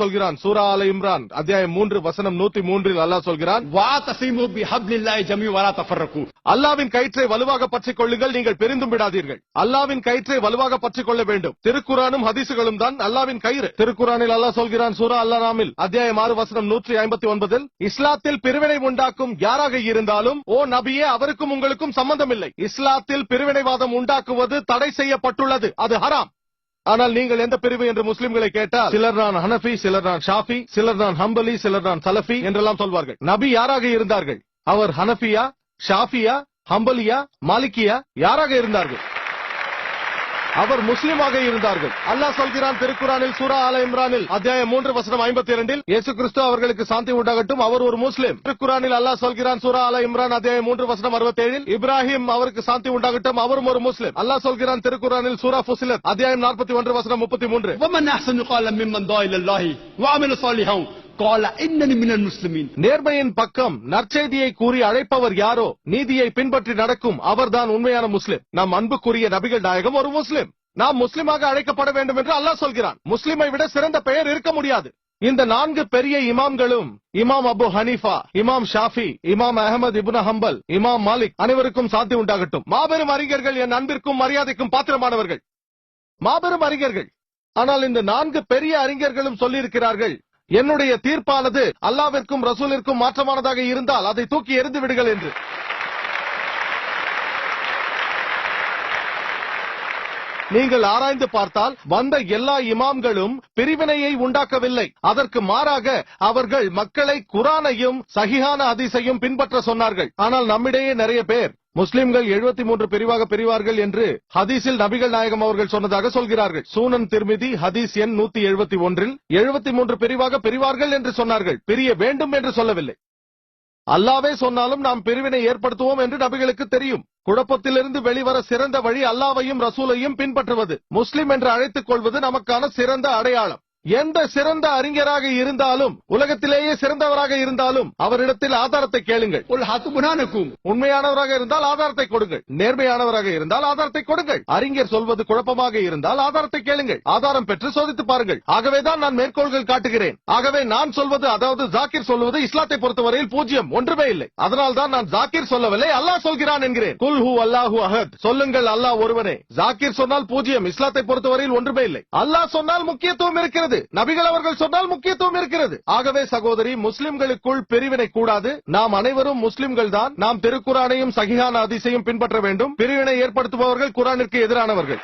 சொல்கிறான் சூரா அல இம்ரான் அத்தியாயம் மூன்று வசனம் நூத்தி மூன்றில் அல்லாஹ் சொல்கிறான் வா கயிற்றை வலுவாக பற்றிக் கொள்ளுங்கள் நீங்கள் பெரிந்தும் விடாதீர்கள். அல்லாஹ்வின் கயிற்றை வலுவாக பற்றிக் கொள்ள வேண்டும். திருக்குறானும் ஹதீசுகளும் தான் அல்லாவின் கயிறு. திருக்குறானில் அல்லாஹ் சொல்கிறான் சூரா அல்லாஹ்ராமில் அத்தியாயம் ஆறு வசனம் நூற்றி ஐம்பத்தி ஒன்பதில் இஸ்லாத்தில் பிரிவினை உண்டாக்கும் யாராக இருந்தாலும் ஓ நபியே அவருக்கும் உங்களுக்கும் சம்பந்தம் இல்லை இஸ்லாத்தில் பிரிவினைவாதம் உண்டாக்குவது தடை செய்யப்பட்டுள்ளது. அது ஹராம். ஆனால் நீங்கள் எந்த பிரிவு என்று முஸ்லிம்களை கேட்டால் சிலர் நான் ஹனஃபி சிலர் நான் ஷாஃபி சிலர் நான் ஹம்பலி சிலர் நான் சலஃபி என்றெல்லாம் சொல்வார்கள். நபி யாராக இருந்தார்கள்? அவர் ஹனஃபியா ஷாஃபியா ஹம்பலியா மாலிக்கியா யாராக இருந்தார்கள்? அவர் முஸ்லிமாக இருந்தார்கள். அல்லாஹ் சொல்கிறான் திருக்குறானில் சூரா ஆல இம்ரானில் அத்தியாயம் மூன்று வசனம் ஐம்பத்தி இரண்டில் இயேசு கிறிஸ்து அவர்களுக்கு சாந்தி உண்டாகட்டும் அவர் ஒரு முஸ்லிம். திருக்குறானில் அல்லாஹ் சொல்கிறான் சூரா ஆல இம்ரான் அத்தியாயம் மூன்று வசனம் அறுபத்தேழில் இப்ராஹிம் அவருக்கு சாந்தி உண்டாகட்டும் அவரும் ஒரு முஸ்லிம். அல்லாஹ் சொல்கிறான் திருக்குறானில் சூரா ஃபுசிலத் அத்தியாயம் நாற்பத்தி ஒன்று வசனம் முப்பத்தி மூன்று. நேர்மையின் பக்கம் நற்செய்தியை கூறி அழைப்பவர் யாரோ நீதியை பின்பற்றி நடக்கும் அவர்தான் உண்மையான முஸ்லிம். நம் அன்புக்குரிய நபிகள் நாயகம் ஒரு முஸ்லிம். நாம் முஸ்லிமாக அழைக்கப்பட வேண்டும் என்று அல்லாஹ் சொல்கிறான். முஸ்லிமை விட சிறந்த பெயர் இருக்க முடியாது. இந்த நான்கு பெரிய இமாம்களும் இமாம் அபு ஹனீஃபா இமாம் ஷாஃபி இமாம் அகமது இபுன் ஹம்பல் இமாம் மாலிக் அனைவருக்கும் சாந்தி உண்டாகட்டும். மாபெரும் அறிஞர்கள் என் அன்பிற்கும் மரியாதைக்கும் பாத்திரமானவர்கள். மாபெரும் அறிஞர்கள். ஆனால் இந்த நான்கு பெரிய அறிஞர்களும் சொல்லியிருக்கிறார்கள் என்னுடைய தீர்ப்பானது அல்லாவிற்கும் ரசூலிற்கும் மாற்றமானதாக இருந்தால் அதை தூக்கி எறிந்து விடுங்கள் என்று. நீங்கள் ஆராய்ந்து பார்த்தால் வந்த எல்லா இமாம்களும் பிரிவினையை உண்டாக்கவில்லை. அதற்கு மாறாக அவர்கள் மக்களை குரானையும் சகிஹான அதிசையும் பின்பற்ற சொன்னார்கள். ஆனால் நம்மிடையே நிறைய பேர் முஸ்லிம்கள் 73 மூன்று பிரிவாக பிரிவார்கள் என்று ஹதீஸில் நபிகள் நாயகம் அவர்கள் சொன்னதாக சொல்கிறார்கள். சூனன் திருமிதி ஹதீஸ் எண் நூத்தி எழுபத்தி ஒன்றில் எழுபத்தி மூன்று பிரிவாக பிரிவார்கள் என்று சொன்னார்கள். பிரிய வேண்டும் என்று சொல்லவில்லை. அல்லாவே சொன்னாலும் நாம் பிரிவினை ஏற்படுத்துவோம் என்று நபிகளுக்கு தெரியும். குழப்பத்திலிருந்து வெளிவர சிறந்த வழி அல்லாவையும் ரசூலையும் பின்பற்றுவது. முஸ்லிம் என்று அழைத்துக் கொள்வது நமக்கான சிறந்த அடையாளம். எந்த சிறந்த அறிஞராக இருந்தாலும் உலகத்திலேயே சிறந்தவராக இருந்தாலும் அவரிடத்தில் ஆதாரத்தை கேளுங்கள். உண்மையானவராக இருந்தால் ஆதாரத்தை கொடுங்கள். நேர்மையானவராக இருந்தால் ஆதாரத்தை கொடுங்கள். அறிஞர் சொல்வது குழப்பமாக இருந்தால் ஆதாரத்தை கேளுங்கள். ஆதாரம் பெற்று சோதித்து பாருங்கள். ஆகவேதான் நான் மேற்கோள்கள் காட்டுகிறேன். ஆகவே நான் சொல்வது அதாவது ஜாக்கிர் சொல்வது இஸ்லாத்தை பொறுத்தவரையில் பூஜ்ஜியம் ஒன்றுமே இல்லை. அதனால் தான் நான் ஜாக்கிர் சொல்லவில்லை அல்லாஹ் சொல்கிறான் என்கிறேன். குல் ஹூ அல்லாஹூ அஹத் சொல்லுங்கள் அல்லாஹ் ஒருவனே. ஜாக்கிர் சொன்னால் பூஜ்ஜியம் இஸ்லாத்தை பொறுத்தவரையில் ஒன்றுமே இல்லை. அல்லாஹ் சொன்னால் முக்கியத்துவம் இருக்கிறது. இருக்கிறது. நபிகள் அவர்கள் சொன்னால் முக்கியத்துவம் இருக்கிறது. ஆகவே சகோதரி முஸ்லிம்களுக்குள் பிரிவினை கூடாது. நாம் அனைவரும் முஸ்லிம்கள் தான். நாம் திருக்குறானையும் சகிஹான அதிசையும் பின்பற்ற வேண்டும். பிரிவினை ஏற்படுத்துபவர்கள் குரானிற்கு எதிரானவர்கள்.